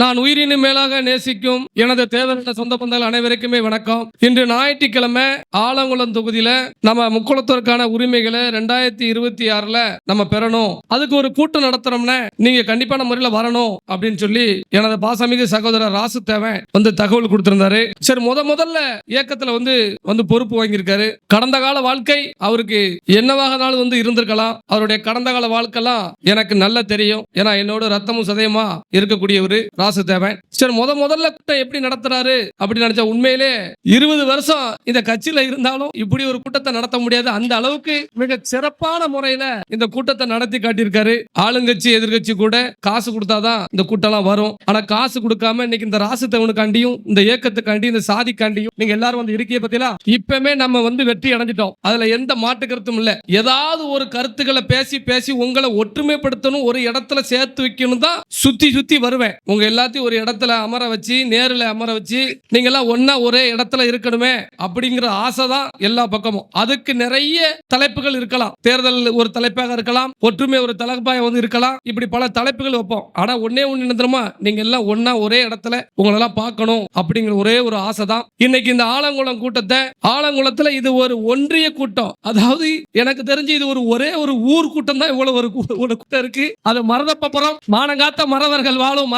நான் உயிரினும் மேலாக நேசிக்கும் எனது தேவையான சொந்த பந்தங்கள் அனைவருக்குமே வணக்கம். இன்று ஞாயிற்றுக்கிழமை ஆலங்குளம் தொகுதியில நம்ம முக்குளத்திற்கான உரிமைகளை ரெண்டாயிரத்தி இருபத்தி ஆறுல நம்ம பெறணும். அதுக்கு ஒரு கூட்டம் நடத்துறோம்னா நீங்க கண்டிப்பான முறையில வரணும் அப்படின்னு சொல்லி எனது பாசமிகு சகோதரர் ராசு தேவன் வந்து தகவல் கொடுத்திருந்தாரு. சரி முத முதல்ல இயக்கத்துல வந்து வந்து பொறுப்பு வாங்கியிருக்காரு. கடந்த கால வாழ்க்கை அவருக்கு என்னவாகனாலும் வந்து இருந்திருக்கலாம். அவருடைய கடந்த கால வாழ்க்கைலாம் எனக்கு நல்லா தெரியும். ஏன்னா என்னோட ரத்தமும் சதயமா இருக்கக்கூடியவர் காசு தேவை சரி முத முதல்ல கூட்டம் எப்படி நடத்துறாரு அப்படின்னு நினைச்சா உண்மையிலே இருபது வருஷம் இந்த கட்சியில இருந்தாலும் இப்படி ஒரு கூட்டத்தை நடத்த முடியாது. அந்த அளவுக்கு மிக சிறப்பான முறையில இந்த கூட்டத்தை நடத்தி காட்டியிருக்காரு. ஆளுங்கட்சி எதிர்கட்சி கூட காசு கொடுத்தாதான் இந்த கூட்டம்லாம் வரும். ஆனா காசு கொடுக்காம இன்னைக்கு இந்த ராசு தேவனுக்காண்டியும் இந்த இயக்கத்துக்காண்டியும் இந்த சாதிக்காண்டியும் நீங்க எல்லாரும் வந்து இருக்கிய பத்திலாம் இப்பவுமே நம்ம வந்து வெற்றி அடைஞ்சிட்டோம். அதுல எந்த மாட்டு கருத்தும் இல்ல. ஏதாவது ஒரு கருத்துக்களை பேசி பேசி உங்களை ஒற்றுமைப்படுத்தணும் ஒரு இடத்துல சேர்த்து வைக்கணும் தான் சுத்தி சுத்தி வருவேன். உங்க எல்லா எல்லாத்தையும் ஒரு இடத்துல அமர வச்சு நேரில் அமர வச்சு நீங்க எல்லாம் ஒன்னா ஒரே இடத்துல இருக்கணுமே அப்படிங்கிற ஆசை தான் எல்லா பக்கமும். அதுக்கு நிறைய தலைப்புகள் இருக்கலாம். தேர்தல் ஒரு தலைப்பாக இருக்கலாம். ஒற்றுமை ஒரு தலைப்பாக வந்து இருக்கலாம். இப்படி பல தலைப்புகள் வைப்போம். ஆனா ஒன்னே ஒண்ணு நினைக்கிறோமா நீங்க எல்லாம் ஒன்னா ஒரே இடத்துல உங்களெல்லாம் பார்க்கணும் அப்படிங்கிற ஒரே ஒரு ஆசை தான் இன்னைக்கு இந்த ஆலங்குளம் கூட்டத்தை ஆலங்குளத்துல இது ஒரு ஒன்றிய கூட்டம். அதாவது எனக்கு தெரிஞ்சு இது ஒரு ஒரே ஒரு ஊர் கூட்டம் தான் இவ்வளவு ஒரு கூ- ஒரு கூட்டம் இருக்கு. அது மரதப்பபுரம் மானங்காத்த மறவர்கள் வாழும்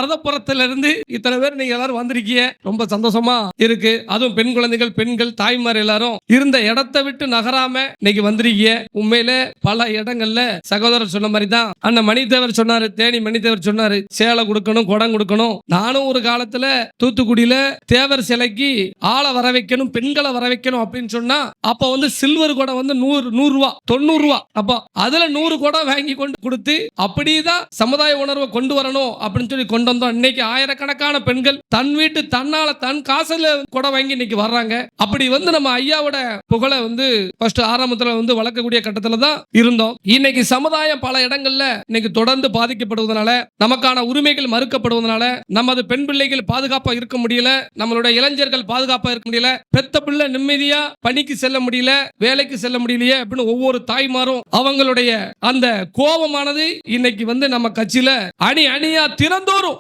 இடத்துல இருந்து இத்தனை பேர் நீங்க எல்லாரும் வந்திருக்கீங்க. ரொம்ப சந்தோஷமா இருக்கு. அதுவும் பெண் குழந்தைகள் பெண்கள் தாய்மார் எல்லாரும் இருந்த இடத்தை விட்டு நகராம இன்னைக்கு வந்திருக்கீங்க. உண்மையில பல இடங்கள்ல சகோதரர் சொன்ன மாதிரி தான் அண்ணன் மணிதேவர் சொன்னாரு தேனி மணிதேவர் சொன்னாரு சேலை கொடுக்கணும் குடம் கொடுக்கணும். நானும் ஒரு காலத்துல தூத்துக்குடியில தேவர் சிலைக்கு ஆளை வர வைக்கணும் பெண்களை வர வைக்கணும் அப்படின்னு சொன்னா அப்ப வந்து சில்வர் குடம் வந்து நூறு நூறு ரூபா தொண்ணூறு ரூபா அப்போ அதுல நூறு குடம் வாங்கி கொண்டு கொடுத்து அப்படிதான் சமுதாய உணர்வை கொண்டு வரணும் அப்படின்னு சொல்லி கொண்டு வந்தோம். இன்னைக்கு ஆயிரக்கணக்கான பெண்கள் தன் வீட்டு தன்னால தன் காசுல கூட வாங்கி இன்னைக்கு வர்றாங்க. அப்படி வந்து நம்ம ஐயாவோட புகழை வந்து ஃபர்ஸ்ட் ஆரம்பத்துல வந்து வளர்க்கக்கூடிய கட்டத்துல தான் இருந்தோம். இன்னைக்கு சமுதாயம் பல இடங்கள்ல இன்னைக்கு தொடர்ந்து பாதிக்கப்படுவதனால நமக்கான உரிமைகள் மறுக்கப்படுவதனால நமது பெண் பிள்ளைகள் பாதுகாப்பா இருக்க முடியல நம்மளுடைய இளைஞர்கள் பாதுகாப்பா இருக்க முடியல பெத்த பிள்ளை நிம்மதியா பணிக்கு செல்ல முடியல வேலைக்கு செல்ல முடியலையே அப்படின்னு ஒவ்வொரு தாய்மாரும் அவங்களுடைய அந்த கோபமானது இன்னைக்கு வந்து நம்ம கட்சியில அணி அணியா தினந்தோறும்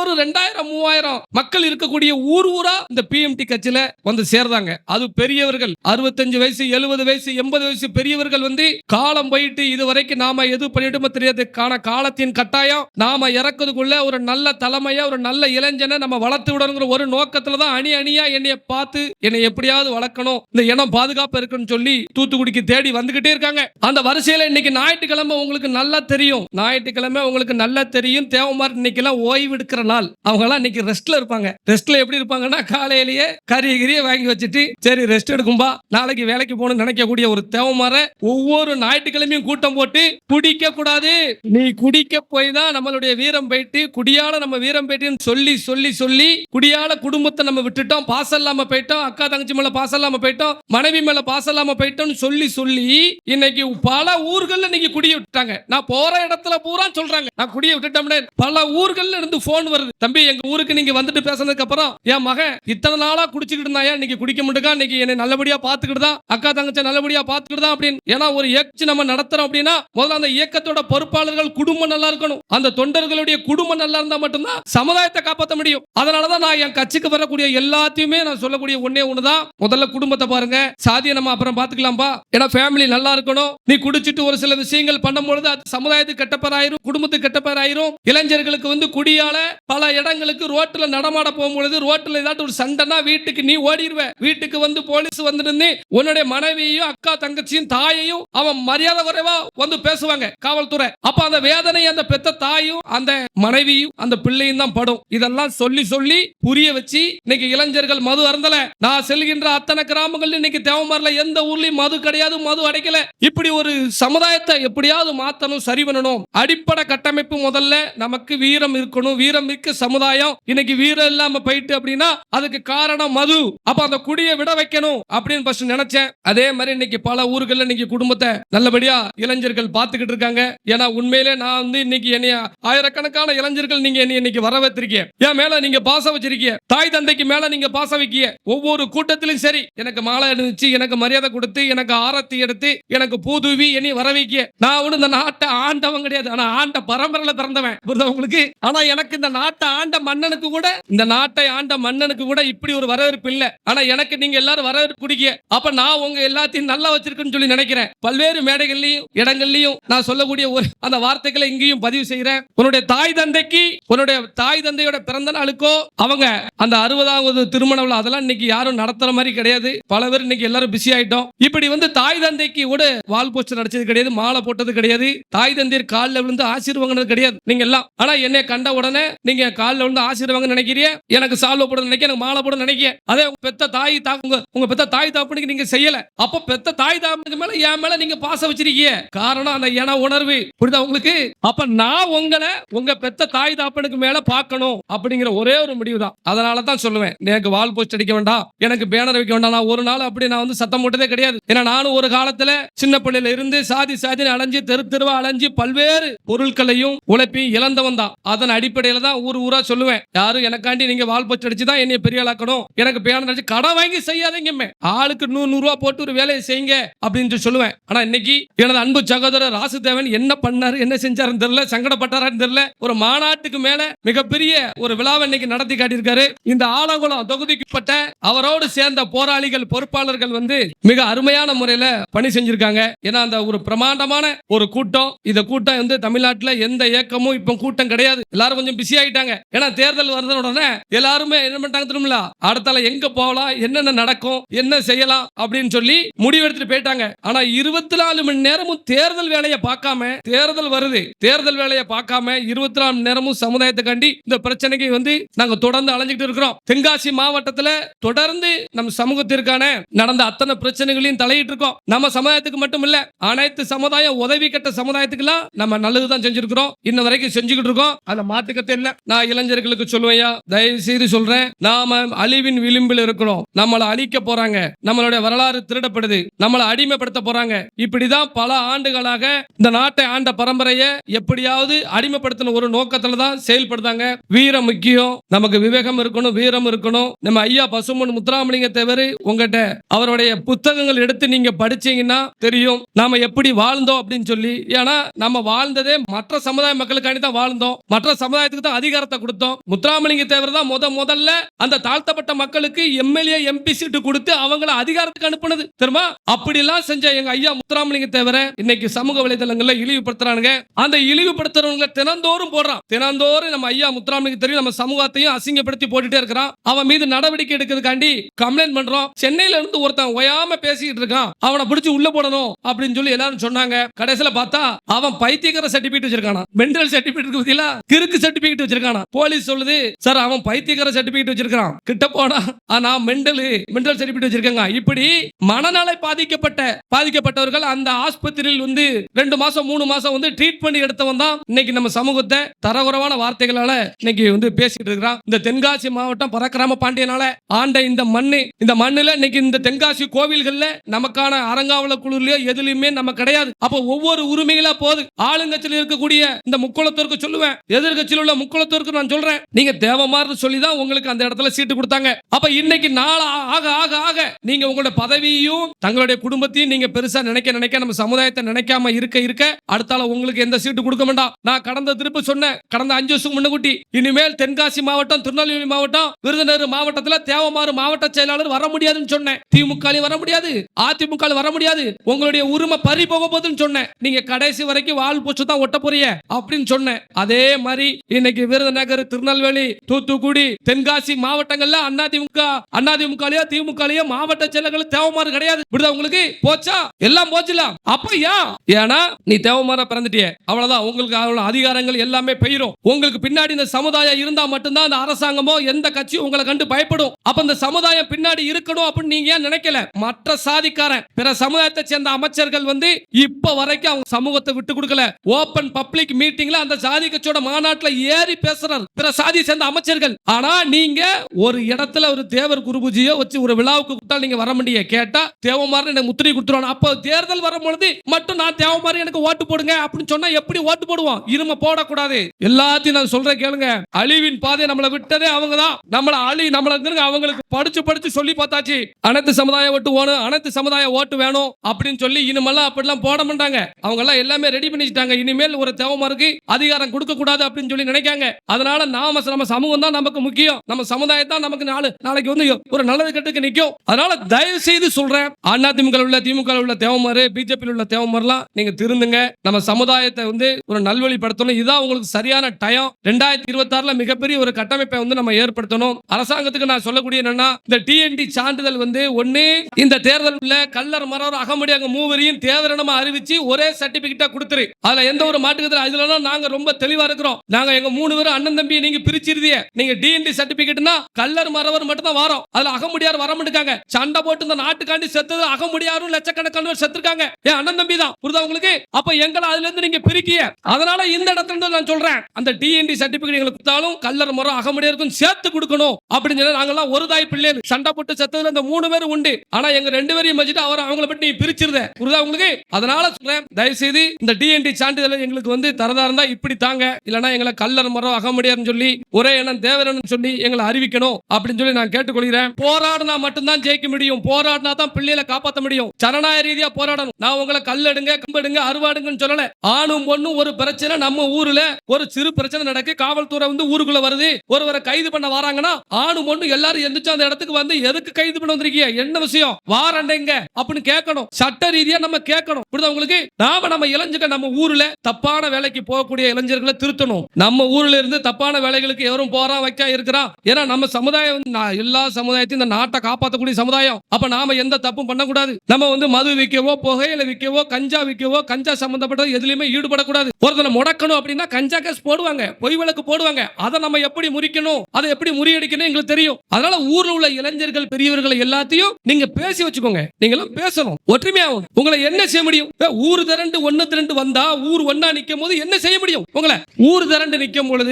ஒரு ரெண்டாயிரம் மூவாயிரம் மக்கள் இருக்கக்கூடிய ஊர் ஊரா இந்த பிஎம்டி கட்சியில வந்து சேர்ந்தாங்க அது பெரியவர்கள் அறுபத்தஞ்சு வயசு எழுபது வயசு எண்பது வயசு பெரியவர்கள் வந்து காலம் போயிட்டு இது வரைக்கும் நாம எது பண்ணிட்டோமோ காண காலத்தின் கட்டாயம் நாம இறக்குறதுக்குள்ள ஒரு நல்ல தலைமையா ஒரு நல்ல இளைஞனை நம்ம வளர்த்து விடணுங்கிற ஒரு நோக்கத்துல தான் அணி அணியா என்னைய பார்த்து என்னை எப்படியாவது வளர்க்கணும். இந்த இனம் பாதுகாப்பு இருக்குன்னு சொல்லி தூத்துக்குடிக்கு தேடி வந்துகிட்டே இருக்காங்க. அந்த வரிசையில இன்னைக்கு ஞாயிற்றுக்கிழமை உங்களுக்கு நல்லா தெரியும். ஞாயிற்றுக்கிழமை உங்களுக்கு நல்லா தெரியும். தேவமார் இன்னைக்கு எல்லாம் ஓய்வு எடுக்கிற இருக்கிற நாள்? அவங்க எல்லாம் இன்னைக்கு ரெஸ்ட்ல இருப்பாங்க. ரெஸ்ட்ல எப்படி இருப்பாங்கன்னா காலையிலேயே கறி கிரியை வாங்கி வச்சுட்டு சரி ரெஸ்ட் எடுக்கும்பா. நாளைக்கு வேலைக்கு போகணும்னு நினைக்கக்கூடிய ஒரு தேவமார ஒவ்வொரு ஞாயிற்றுக்கிழமையும் கூட்டம் போட்டு குடிக்க கூடாது. நீ குடிக்க போய் தான் நம்மளுடைய வீரம் போயிட்டு குடியால நம்ம வீரம் போயிட்டுன்னு சொல்லி சொல்லி சொல்லி குடியால குடும்பத்தை நம்ம விட்டுட்டோம். பாசம் இல்லாம போயிட்டோம். அக்கா தங்கச்சி மேல பாசம் இல்லாம போயிட்டோம். மனைவி மேல பாசம் இல்லாம போயிட்டோம்னு சொல்லி சொல்லி இன்னைக்கு பல ஊர்கள்ல இன்னைக்கு குடிய விட்டுட்டாங்க. நான் போற இடத்துல பூரா சொல்றாங்க. நான் குடிய விட்டுட்டோம்னே பல ஊர்கள்ல இருந்து போன் வருது. தம்பி எங்க ஊருக்கு நீங்க வந்துட்டு பேசினதுக்கு அப்புறம் என் மகன் இத்தனை நாளா குடிச்சுக்கிட்டு இருந்தாயா? இன்னைக்கு குடிக்க மாட்டேங்கா இன்னைக்கு என்னை நல்லபடியா பாத்துக்கிட்டு தான் அக்கா தங்கச்சி நல்லபடியா பாத்துக்கிட்டு தான் அப்படின்னு. ஏன்னா ஒரு இயக்கி நம்ம நடத்துறோம் அப்படின்னா முதல்ல அந்த இயக்கத்தோட பொறுப்பாளர்கள் குடும்பம் நல்லா இருக்கணும். அந்த தொண்டர்களுடைய குடும்பம் நல்லா இருந்தா மட்டும்தான் சமுதாயத்தை காப்பாற்ற முடியும். அதனாலதான் நான் என் கட்சிக்கு வரக்கூடிய எல்லாத்தையுமே நான் சொல்லக்கூடிய ஒண்ணே ஒண்ணுதான். முதல்ல குடும்பத்தை பாருங்க. சாதியை நம்ம அப்புறம் பாத்துக்கலாம்பா ஏன்னா ஃபேமிலி நல்லா இருக்கணும். நீ குடிச்சிட்டு ஒரு சில விஷயங்கள் பண்ணும்பொழுது அது சமுதாயத்துக்கு கெட்ட பேர் ஆயிரும் குடும்பத்துக்கு கெட்ட பேர் ஆயிரும் இளைஞர்களுக்கு வந்து குடியால பல இடங்களுக்கு ரோட்டில் நடமாட போகும்பொழுது ரோட்டில் ஏதாட்டும் ஒரு சண்டைனா வீட்டுக்கு நீ ஓடிடுவ வீட்டுக்கு வந்து போலீஸ் வந்துருந்து உன்னுடைய மனைவியையும் அக்கா தங்கச்சியும் தாயையும் அவன் மரியாதை குறைவா வந்து பேசுவாங்க காவல்துறை. அப்ப அந்த வேதனை அந்த பெத்த தாயும் அந்த மனைவியும் அந்த பிள்ளையும் தான் படும். இதெல்லாம் சொல்லி சொல்லி புரிய வச்சு இன்னைக்கு இளைஞர்கள் மது அருந்தல. நான் செல்கின்ற அத்தனை கிராமங்கள்ல இன்னைக்கு தேவமாரில எந்த ஊர்லயும் மது கிடையாது மது அடைக்கல. இப்படி ஒரு சமுதாயத்தை எப்படியாவது மாத்தணும் சரி பண்ணணும். அடிப்படை கட்டமைப்பு முதல்ல நமக்கு வீரம் இருக்கணும். வீரம் மிக்க சமுதாயம் இன்னைக்கு வீரம் இல்லாம போயிட்டு அப்படின்னா அதுக்கு காரணம் மது. அப்ப அந்த குடியை விட வைக்கணும் அப்படின்னு ஃபர்ஸ்ட் நினைச்சேன். அதே மாதிரி இன்னைக்கு பல ஊர்கள்ல இன்னைக்கு குடும்பத்தை நல்லபடியா இளைஞர்கள் பார்த்துக்கிட்டு இருக்காங்க. ஏன்னா உண்மையிலே நான் வந்து இன்னைக்கு என்னைய ஆயிரக்கணக்கான இளைஞர்கள் நீங்க என்னை இன்னைக்கு வர வைத்திருக்கீங்க என் மேல நீங்க பாசம் வச்சிருக்கீங்க. தாய் தந்தைக்கு மேல நீங்க பாசம் வைக்கிய ஒவ்வொரு கூட்டத்திலும் சரி எனக்கு மாலை அணிவிச்சு எனக்கு மரியாதை கொடுத்து எனக்கு ஆரத்தி எடுத்து எனக்கு பூதுவி என்னை வர வைக்க நான் ஒண்ணு இந்த நாட்டை ஆண்டவன் கிடையாது. ஆனா ஆண்ட பரம்பரையில பிறந்தவன். உங்களுக்கு? ஆனா எனக்கு இந்த நாட்டு நாட்டை ஆண்ட மன்னனுக்கு கூட இந்த நாட்டை ஆண்ட மன்னனுக்கு கூட இப்படி ஒரு வரவேற்பு இல்ல. ஆனா எனக்கு நீங்க எல்லாரும் வரவேற்பு குடிக்க அப்ப நான் உங்க எல்லாத்தையும் நல்லா வச்சிருக்குன்னு சொல்லி நினைக்கிறேன். பல்வேறு மேடைகள்லயும் இடங்கள்லயும் நான் சொல்லக்கூடிய ஒரு அந்த வார்த்தைகளை இங்கேயும் பதிவு செய்யறேன் உன்னுடைய தாய் தந்தைக்கு உன்னுடைய தாய் தந்தையோட பிறந்த நாளுக்கோ அவங்க அந்த அறுபதாவது திருமண விழா அதெல்லாம் இன்னைக்கு யாரும் நடத்துற மாதிரி கிடையாது. பல பேர் இன்னைக்கு எல்லாரும் பிஸி ஆயிட்டோம். இப்படி வந்து தாய் தந்தைக்கு கூட வால் போஸ்டர் அடிச்சது கிடையாது மாலை போட்டது கிடையாது. தாய் தந்தையர் காலில் விழுந்து ஆசீர்வாங்கினது கிடையாது நீங்க எல்லாம். ஆனா என்னை கண்ட உடனே நீங்க காலில் வந்து ஆசீர்வாங்க நினைக்கிறீங்க? எனக்கு சால்வை போட நினைக்க எனக்கு மாலை போட நினைக்க அதே உங்க பெத்த தாய் தா உங்க உங்க பெத்த தாய் தாப்பனுக்கு நீங்க செய்யல. அப்ப பெத்த தாய் தாப்பனுக்கு மேல என் மேல நீங்க பாச வச்சிருக்கீங்க. காரணம் அந்த என உணர்வு. புரியுதா உங்களுக்கு? அப்ப நான் உங்களை உங்க பெத்த தாய் தாப்பனுக்கு மேல பார்க்கணும் அப்படிங்கிற ஒரே ஒரு முடிவு தான் அதனால தான் சொல்லுவேன் எனக்கு வால் போஸ்ட் அடிக்க வேண்டாம் எனக்கு பேனர் வைக்க வேண்டாம். நான் ஒரு நாள் அப்படி நான் வந்து சத்தம் போட்டதே கிடையாது. ஏன்னா நானும் ஒரு காலத்துல சின்ன பிள்ளையில இருந்து சாதி சாதின்னு அலைஞ்சு தெரு தெருவா அலைஞ்சு பல்வேறு பொருட்களையும் உழைப்பையும் இழந்தவன் தான். அதன் அடிப்படையில தான் ஊர் ஊரா சொல்லுவேன். யாரும் எனக்காண்டி நீங்க வால் போச்சு அடிச்சு தான் என்னைய பெரிய ஆளாக்கணும்? எனக்கு பேனர் அடிச்சு கடன் வாங்கி செய்யாதீங்க ஆளுக்கு நூறு நூறு ரூபா போட்டு ஒரு வேலையை செய்யுங்க அப்படின்னு சொல்லுவேன். ஆனா இன்னைக்கு எனது அன்பு சகோதரர் ராசுதேவன் என்ன பண்ணாரு என்ன செஞ்சாருன்னு தெரியல சங்கடப்பட்டாரான்னு தெரியல. ஒரு மாநாட்டுக்கு மேல மிகப்பெரிய ஒரு விழாவை இன்னைக்கு நடத்தி காட்டியிருக்காரு. இந்த ஆலங்குளம் தொகுதிக்குட்பட்ட அவரோடு சேர்ந்த போராளிகள் பொறுப்பாளர்கள் வந்து மிக அருமையான முறையில பணி செஞ்சிருக்காங்க. ஏன்னா அந்த ஒரு பிரமாண்டமான ஒரு கூட்டம். இந்த கூட்டம் வந்து தமிழ்நாட்டுல எந்த இயக்கமும் இப்ப கூட்டம் கிடையாது. எல்லாரும் கொஞ்சம் பிஸி ஆயிட்டாங்க. ஏன்னா தேர்தல் வருது உடனே எல்லாருமே என்ன பண்ணிட்டாங்க திரும்பல அடுத்தால எங்க போகலாம்? என்னென்ன நடக்கும்? என்ன செய்யலாம்? அப்படின்னு சொல்லி முடிவெடுத்துட்டு போயிட்டாங்க. ஆனா இருபத்தி நாலு மணி நேரமும் தேர்தல் வேலையை பார்க்காம தேர்தல் வருது. தேர்தல் வேலையை பார்க்காம இருபத்தி நாலு மணி நேரமும் சமுதாயத்தை கண்டி இந்த பிரச்சனைக்கு வந்து நாங்க தொடர்ந்து அலைஞ்சிட்டு இருக்கிறோம். தென்காசி மாவட்டத்துல தொடர்ந்து நம்ம சமூகத்திற்கான நடந்த அத்தனை பிரச்சனைகளையும் தலையிட்டு இருக்கோம். நம்ம சமுதாயத்துக்கு மட்டும் இல்ல அனைத்து சமுதாயம் உதவி கட்ட சமுதாயத்துக்குலாம் நம்ம நல்லதுதான் செஞ்சிருக்கிறோம். இன்ன வரைக்கும் செஞ்சுக்கிட்டு இருக்கோம். அதை மாத்துக்கத்தை இல்ல. நான் இளைஞர்களுக்கு சொல்லுவையா தயவு செய்து சொல்றேன். நாம அழிவின் விளிம்பில் இருக்கிறோம். நம்மளை அழிக்க போறாங்க. நம்மளுடைய வரலாறு திருடப்படுது. நம்மளை அடிமைப்படுத்த போறாங்க. இப்படிதான் பல ஆண்டுகளாக இந்த நாட்டை ஆண்ட பரம்பரையை எப்படியாவது அடிமைப்படுத்தின ஒரு நோக்கத்துல தான் செயல்படுத்தாங்க வீரம் முக்கியம். நமக்கு விவேகம் இருக்கணும் வீரம் இருக்கணும். நம்ம ஐயா பசுமன் முத்துராமலிங்க தேவர் உங்ககிட்ட அவருடைய புத்தகங்கள் எடுத்து நீங்க படிச்சீங்கன்னா தெரியும். நாம எப்படி வாழ்ந்தோம் அப்படின்னு சொல்லி. ஏன்னா நம்ம வாழ்ந்ததே மற்ற சமுதாய மக்களுக்காண்டி தான் வாழ்ந்தோம். மற்ற சமுதாயத்துக்கு தான் அதிகாரத்தை கொடுத்தோம். முத்துராமலிங்க தேவர் தான் முத முதல்ல அந்த தாழ்த்தப்பட்ட மக்களுக்கு எம்எல்ஏ எம்பி சீட்டு கொடுத்து அவங்கள அதிகாரத்துக்கு அனுப்புனது. தெரியுமா? அப்படி எல்லாம் செஞ்ச எங்க ஐயா முத்துராமலிங்க தேவர இன்னைக்கு சமூக வலைதளங்கள்ல இழிவுபடுத்துறானுங்க. அந்த இழிவுபடுத்துறவங்களை தினந்தோறும் போடுறான். தினந்தோறும் நம்ம ஐயா முத்துராமலிங்க தெரியும் நம்ம சமூகத்தையும் அசிங்கப்படுத்தி போட்டுட்டே இருக்கிறான். அவன் மீது நடவடிக்கை எடுக்கிறதுக்காண்டி கம்ப்ளைண்ட் பண்றோம் சென்னையில இருந்து ஒருத்தன் ஒயாம பேசிட்டு இருக்கான். அவனை பிடிச்சி உள்ள போடணும் அப்படின்னு சொல்லி எல்லாரும் சொன்னாங்க. கடைசியில பார்த்தா அவன் பைத்தியக்கார சர்டிபிகேட் வச்சிருக்கானா மென்டல் சர்டிபிகேட் பத்தியில கிறுக்கு சர்டிபிகேட் வச்சிருக்கான். வச்சிருக்கானா? போலீஸ் சொல்லுது சார் அவன் பைத்தியக்கார சர்டிபிகேட் வச்சிருக்கான் கிட்ட போனா நான் மெண்டல் மெண்டல் சர்டிபிகேட் வச்சிருக்காங்க. இப்படி மனநலை பாதிக்கப்பட்ட பாதிக்கப்பட்டவர்கள் அந்த ஆஸ்பத்திரியில் வந்து ரெண்டு மாசம் மூணு மாசம் வந்து ட்ரீட் பண்ணி எடுத்தவன் தான் இன்னைக்கு நம்ம சமூகத்தை தரகுறவான வார்த்தைகளால இன்னைக்கு வந்து பேசிட்டு இருக்கிறான். இந்த தென்காசி மாவட்டம் பரக்கிராம பாண்டியனால ஆண்ட இந்த மண்ணு இந்த மண்ணுல இன்னைக்கு இந்த தென்காசி கோவில்கள்ல நமக்கான அரங்காவல குழுலயோ எதுலயுமே நம்ம கிடையாது. அப்ப ஒவ்வொரு உரிமைகளா போகுது. ஆளுங்கட்சியில் இருக்கக்கூடிய இந்த முக்குளத்தோருக்கு சொல்லுவேன் எதிர்கட்சியில் உள்ள முக்குளத்தோருக்கு நான் சொல்றேன். நீங்க தேவமாறு சொல்லி தான் உங்களுக்கு அந்த இடத்துல சீட்டு கொடுத்தாங்க. அப்ப இன்னைக்கு நாள் ஆக ஆக ஆக நீங்க உங்களோட பதவியையும் தங்களுடைய குடும்பத்தையும் நீங்க பெருசா நினைக்க நினைக்க நம்ம சமுதாயத்தை நினைக்காம இருக்க இருக்க அடுத்தால உங்களுக்கு எந்த சீட்டு கொடுக்க வேண்டாம். நான் கடந்த திருப்பி சொன்னேன். கடந்த அஞ்சு வருஷம் முன்னகுட்டி இனிமேல் தென்காசி மாவட்டம் திருநெல்வேலி மாவட்டம் விருதுநகர் மாவட்டத்துல தேவமாறு மாவட்ட செயலாளர் வர முடியாதுன்னு சொன்னேன். திமுக வர முடியாது. அதிமுக வர முடியாது. உங்களுடைய உரிமை பறி போக போகுதுன்னு சொன்னேன். நீங்க கடைசி வரைக்கும் வால் பூச்சு தான் ஒட்ட போறீங்க அப்படின்னு சொன்னேன். அதே மாதிரி இன்னைக்கு விருதுநகர் திருநெல்வேலி தூத்துக்குடி தென்காசி மாவட்டங்கள்ல அதிமுக அதிமுகலயோ திமுகலயோ மாவட்ட செயலர்கள் தேவமாறு கிடையாது. விடுதா உங்களுக்கு? போச்சா? எல்லாம் போச்சுலாம் அப்ப ஏன்? ஏன்னா நீ தேவமாற பிறந்துட்டிய. அவ்வளவுதான். உங்களுக்கு அவ்வளவு அதிகாரங்கள் எல்லாமே பெயரும். உங்களுக்கு பின்னாடி இந்த சமுதாயம் இருந்தா மட்டும்தான் அந்த அரசாங்கமோ எந்த கட்சியும் உங்களை கண்டு பயப்படும். அப்ப இந்த சமுதாயம் பின்னாடி இருக்கணும் அப்படின்னு நீங்க ஏன் நினைக்கல? மற்ற சாதிக்காரன் பிற சமுதாயத்தை சேர்ந்த அமைச்சர்கள் வந்து இப்ப வரைக்கும் அவங்க சமூகத்தை விட்டு கொடுக்கல. ஓபன் பப்ளிக் மீட்டிங்ல அந்த சாதி கட்சியோட மாநாட்டில் ஏறி பேசுறார். பிற சாதியை சேர்ந்த அமைச்சர்கள். ஆனா நீங்க ஒரு இடத்துல ஒரு தேவர் குருபூஜியோ வச்சு ஒரு விழாவுக்கு கூப்பிட்டா நீங்க வர முடிய கேட்டா தேவமாறு எனக்கு முத்திரை கொடுத்துருவாங்க அப்போ தேர்தல் வரும் பொழுது மட்டும் நான் தேவமாரி எனக்கு ஓட்டு போடுங்க அப்படின்னு சொன்னா எப்படி ஓட்டு போடுவோம் இரும போடக்கூடாது. எல்லாத்தையும் நான் சொல்றேன் கேளுங்க. அழிவின் பாதை நம்மளை விட்டதே அவங்க தான் நம்மளை அழி நம்மள அவங்களுக்கு படிச்சு படிச்சு சொல்லி பார்த்தாச்சு. அனைத்து சமுதாய ஓட்டு வேணும் அனைத்து சமுதாய ஓட்டு வேணும் அப்படின்னு சொல்லி இனிமெல்லாம் அப்படிலாம் போட மாட்டாங்க. அவங்க எல்லாம் எல்லாமே ரெடி பண்ணிட்டாங்க. இனிமேல் ஒரு தேவமாருக்கு அதிகாரம் கொடுக்க கூடாது அப்படின்னு சொல்லி நினைக்காங்க. அதனால நாம நம்ம சமூகம் தான் நமக்கு முக்கியம். நம்ம சமுதாயம் தான் நமக்கு நாலு நாளைக்கு வந்து ஒரு நல்லது கெட்டுக்கு நிற்கும் அதனால தயவு செய்து சொல்றேன். அதிமுக உள்ள திமுக உள்ள தேவமாரு பிஜேபி உள்ள தேவமாரெல்லாம் நீங்க திருந்துங்க. நம்ம சமுதாயத்தை வந்து ஒரு நல்வழிப்படுத்தணும். இதுதான் உங்களுக்கு சரியான டயம் ரெண்டாயிரத்தி இருபத்தி ஆறுல மிகப்பெரிய ஒரு கட்டமைப்பை வந்து நம்ம ஏற்படுத்தணும். அரசாங்கத்துக்கு நான் சொல்லக்கூடிய என்னன்னா இந்த டிஎன்டி சான்றிதழ் வந்து ஒண்ணு இந்த தேர்தல் உள்ள கல்லர் மரர் அங்க மூவரையும் தேவரணமா அறிவிச்சு ஒரே சர்டிபிகேட்டா கொடுத்துரு. அதுல எந்த ஒரு மாட்டுக்கத்துல அதுல நாங்க ரொம்ப தெளிவா இருக்கிறோம். நாங்க எங்க மூணு பேரும் அண்ணன் தம்பியை நீங்க பிரிச்சிருதிய நீங்க டிஎன்டி சர்டிபிகேட்னா கல்லர் மரவர் மட்டும் தான் வரோம். அதுல அகமுடியார் வர மாட்டாங்க சண்டை போட்டு இந்த நாட்டுக்காண்டி செத்தது அகமுடியாரும் லட்சக்கணக்கானவர் செத்துருக்காங்க. என் அண்ணன் தம்பி தான். புரிதா உங்களுக்கு? அப்ப எங்களை அதுல இருந்து நீங்க பிரிக்கிய. அதனால இந்த இடத்துல இருந்து நான் சொல்றேன். அந்த டிஎன்டி சர்டிபிகேட் எங்களுக்கு கொடுத்தாலும் கல்லர் மரம் அகமுடியாருக்கும் சேர்த்து கொடுக்கணும். அப்படின்னு சொல்லி நாங்கெல்லாம் ஒரு தாய் பிள்ளைகள் சண்டை போட்டு செத்ததுல இந்த மூணு பேர் உண்டு. ஆனா எங்க ரெண்டு பேரையும் வச்சுட்டு அவர் அவங்கள பற்றி நீ பிரிச்சிருந்த புரிதா உங்களுக்கு? அதனால சொல்றேன் தயவு செய்து இந்த டிஎன்டி சான்றிதழ் எங்களுக்கு வந்து தரதா இருந்தா இப்படி தாங்க. இல்லைன்னா எங்களை கல்லர் மரம் அகமுடியார்னு சொல்லி ஒரே எண்ணம் தேவரன் சொல்லி எங்களை அறிவிக்கணும் அப்படின்னு சொல்லி நான் கேட்டுக்கொள்கிறேன். போராடினா மட்டும்தான் ஜெயிக்க முடியும். போராடினா தான் பிள்ளைகளை காப்பாற்ற முடியும். ஜனநாயக ரீதியா போராடணும். நான் உங்களை கல்லெடுங்க கம்பெடுங்க அறுவாடுங்கன்னு சொல்லல. ஆணும் பொண்ணும் ஒரு பிரச்சனை நம்ம ஊர்ல ஒரு சிறு பிரச்சனை நடக்கு. காவல்துறை வந்து ஊருக்குள்ள வருது. ஒருவரை கைது பண்ண வராங்கன்னா ஆணும் பொண்ணு எல்லாரும் எந்திரிச்சு அந்த இடத்துக்கு வந்து எதுக்கு கைது பண்ண வந்திருக்கீங்க? என்ன விஷயம்? வாரண்டைங்க. அப்படின்னு கேட்கணும். சட்ட ரீதியா நம்ம கேட்கணும். புரியுதா உங்களுக்கு? நாம நம்ம இளைஞர்கள் நம்ம ஊர்ல தப்பான வேலைக்கு போகக்கூடிய இளைஞர்களை திருத்தணும். நம்ம ஊர்ல இருந்து தப்பான வேலைகளுக்கு எவரும் போறா வைக்க இருக்கிறான் ஏன்னா நம்ம சமுதாயம் எல்லா சமுதாயத்தையும் இந்த நாட்டை காப்பாற்றக்கூடிய சமுதாயம். அப்ப நாம எந்த தப்பும் பண்ணக்கூடாது. நம்ம வந்து மது விற்கவோ புகையில விற்கவோ கஞ்சா விற்கவோ கஞ்சா சம்பந்தப்பட்ட எதுலையுமே ஈடுபடக்கூடாது. ஒருத்தனை முடக்கணும் அப்படின்னா கஞ்சா கேஸ் போடுவாங்க. பொய் விளக்கு போடுவாங்க. அதை நம்ம எப்படி முறிக்கணும்? அதை எப்படி முறியடிக்கணும்? எங்களுக்கு தெரியும். அதனால ஊர்ல உள்ள இளைஞர்கள் பெரியவர்கள் எல்லாத்தையும் நீங்க பேசி வச்சுக்கோங்க. நீங்க எல்லாம் பேசணும். ஒற்றுமையாகும் உங்களை என்ன செய்ய முடியும்? ஊர் திரண்டு ஒண்ணு திரண்டு வந்தா ஊர் ஒன்னா நிக்கும் போது என்ன செய்ய முடியும்? உங்களை ஊர் திரண்டு நிக்கும் பொழுது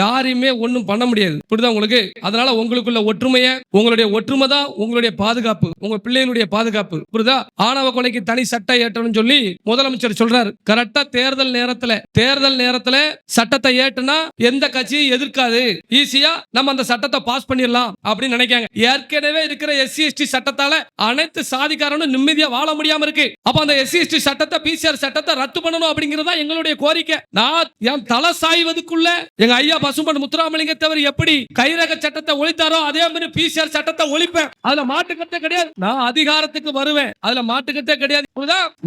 யாரையுமே ஒன்றும் பண்ண முடியாது. புரியுதா உங்களுக்கு? அதனால உங்களுக்குள்ள ஒற்றுமைய உங்களுடைய ஒற்றுமை தான் உங்களுடைய பாதுகாப்பு. உங்க பிள்ளைகளுடைய பாதுகாப்பு. புரியுதா? ஆணவ கொலைக்கு தனி சட்டை ஏற்றணும் சொல்லி முதலமைச்சர் சொல்றாரு. கரெக்டா தேர்தல் நேரத்துல தேர்தல் நேரத்துல சட்டத்தை ஏற்றுனா எந்த கட்சியும் எதிர்க்காது. ஈஸியா நம்ம அந்த சட்டத்தை பாஸ் பண்ணிடலாம் அப்படின்னு நினைக்காங்க. ஏற்கனவே இருக்கிற எஸ்சி எஸ்டி சட்டத்தால அனைத்து சாதிக்காரனும் நிம்மதியா வாழ முடியாம இருக்கு. அப்ப அந்த எஸ்சி எஸ்டி சட்டத்தை பிசிஆர் சட்டத்தை ரத்து பண்ணணும் அப்படிங்கறதா எங்களுடைய கோரிக்கை. நான் என் தலை சாய்வதுக்குள்ள எங்க ஐயா பசும்பன் முத்துராமலிங்கத்தவர் எப்படி கைரக சட்டத்தை ஒழித்தாரோ அதே மாதிரி பிசிஆர் சட்டத்தை ஒழிப்பேன். அதுல மாட்டுக்கட்டே கிடையாது. நான் அதிகாரத்துக்கு வருவேன். அதுல மாட்டுக்கத்தே கிடையாது.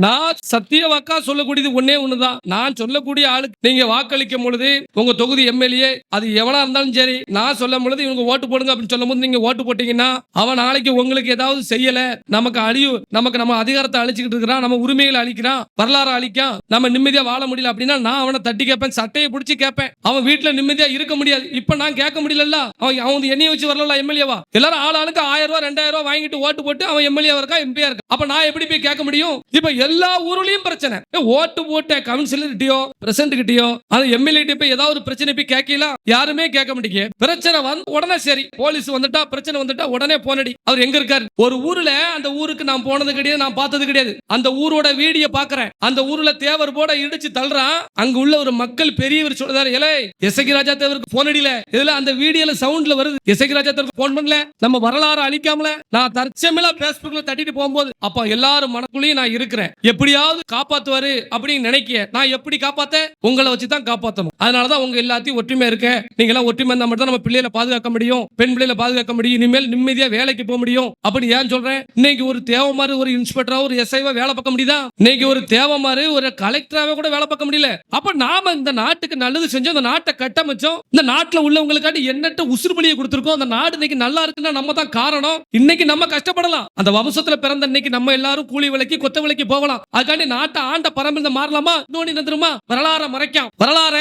நான் சத்திய வாக்கா சொல்லக்கூடியது ஒன்னே ஒண்ணுதான். நான் சொல்லக்கூடிய ஆளுக்கு நீங்க வாக்களிக்கும் பொழுது உங்க தொகுதி எம்எல்ஏ அது எவனா இருந்தாலும் சரி நான் சொல்லும் பொழுது இவங்க ஓட்டு போடுங்க அப்படின்னு சொல்லும் போது நீங்க ஓட்டு போட்டீங்கன்னா அவன் நாளைக்கு உங்களுக்கு ஏதாவது செய்யல. நமக்கு அழிவு நமக்கு நம்ம அதிகாரத்தை அழிச்சுக்கிட்டு இருக்கிறான் நம்ம உரிமைகளை அழிக்கிறான் வரலாறு அழிக்கான் நம்ம நிம்மதியா வாழ முடியல அப்படின்னா நான் அவனை தட்டி கேட்பேன் சட்டையை பிடிச்சி கேட்பேன். அவன் வீட்டில் நிம்மதியாக இருக்க முடியாது. இப்போ நான் கேட்க முடியல அவன் அவன் என்னைய வச்சு வரலாம் எம்எல்ஏவா எல்லாரும் ஆள் ஆளுக்கு ஆயிரம் ரூபா ரெண்டாயிரம் ரூபா வாங்கிட்டு ஓட்டு போட்டு அவன் எம்எல்ஏ இருக்கா எம்பியா இருக்கா? அப்போ நான் எப்படி போய் கேட்க முடியும்? இப்போ எல்லா ஊர்லயும் பிரச்சனை. ஓட்டு போட்ட கவுன்சிலர் கிட்டயோ பிரசிடண்ட் கிட்டயோ அது எம்எல்ஏ போய் ஏதாவது ஒரு பிரச்சனை போய் கேட்கல யாருமே கேட்க முடியும் பிரச்சனை வந்து உடனே சரி. போலீஸ் வந்துட்டா பிரச்சனை வந்துட்டா உடனே போனடி அவர் எங்க இருக்காரு? ஒரு ஊர்ல அந்த ஊருக்கு நான் போனது கிடையாது நான் பார்த்தது கிடையாது. அந்த ஊரோட வீடியோ பாக்குறேன். அந்த ஊர்ல தேவர் போட இடிச்சு தள்ளுறான். அங்க உள்ள ஒரு மக்கள் பெரியவர் சொல்றாரு இலை எசகி ராஜா தேவருக்கு போன் அடியில. இதுல அந்த வீடியோல சவுண்ட்ல வருது. எசகி ராஜா தேவருக்கு போன் பண்ணல. நம்ம வரலாறு அழிக்காமல நான் தற்சமையில பேஸ்புக்ல தட்டிட்டு போகும்போது அப்ப எல்லாரும் மனக்குள்ளேயும் நான் இருக்கிறேன். எப்படியாவது காப்பாத்துவாரு அப்படின்னு நினைக்க நான் எப்படி காப்பாத்த? உங்களை வச்சுதான் காப்பாத்தணும். அதனாலதான் உங்க எல்லாத்தையும் ஒற்றுமை இருக்க நீங்க எல்லாம் ஒற்றுமை இருந்தா மட்டும் தான் நம்ம பிள்ளைகளை பாதுகாக்க முடியும். பெண் பிள்ளைகளை பாதுகாக்க முடியும். இனிமேல் நிம்மதியா வேலைக்கு போக முடியும். அப்படி ஏன் சொல்றேன்? இன்னைக்கு ஒரு தேவமாறு ஒரு இன்ஸ்பெக்டரா ஒரு எஸ்ஐவா வேலை பார்க்க முடியுதா? இன்னைக்கு ஒரு தேவமாறு ஒரு கலெக்டராவே கூட வேலை பார்க்க முடியல. அப்ப நாம இந்த நாட்டுக்கு நல்லது செஞ்சு அந்த நாட்டை கட்டமைச்சோம். இந்த நாட்டுல உள்ளவங்களுக்காண்டி எண்ணற்ற உசுறுபலியை கொடுத்திருக்கோம். அந்த நாடு இன்னைக்கு நல்லா இருக்குன்னா நம்ம தான் காரணம். இன்னைக்கு நம்ம கஷ்டப்படலாம். அந்த வம்சத்துல பிறந்த இன்னைக்கு நம்ம எல்லாரும் கூலி விலைக்கு கொத்த விலைக்கு போகலாம். அதுக்காண்டி நாட்டை ஆண்ட பரம்பரை மாறலாமா? நோண்டி என்ன வரலாற மறைக்காம். வரலாற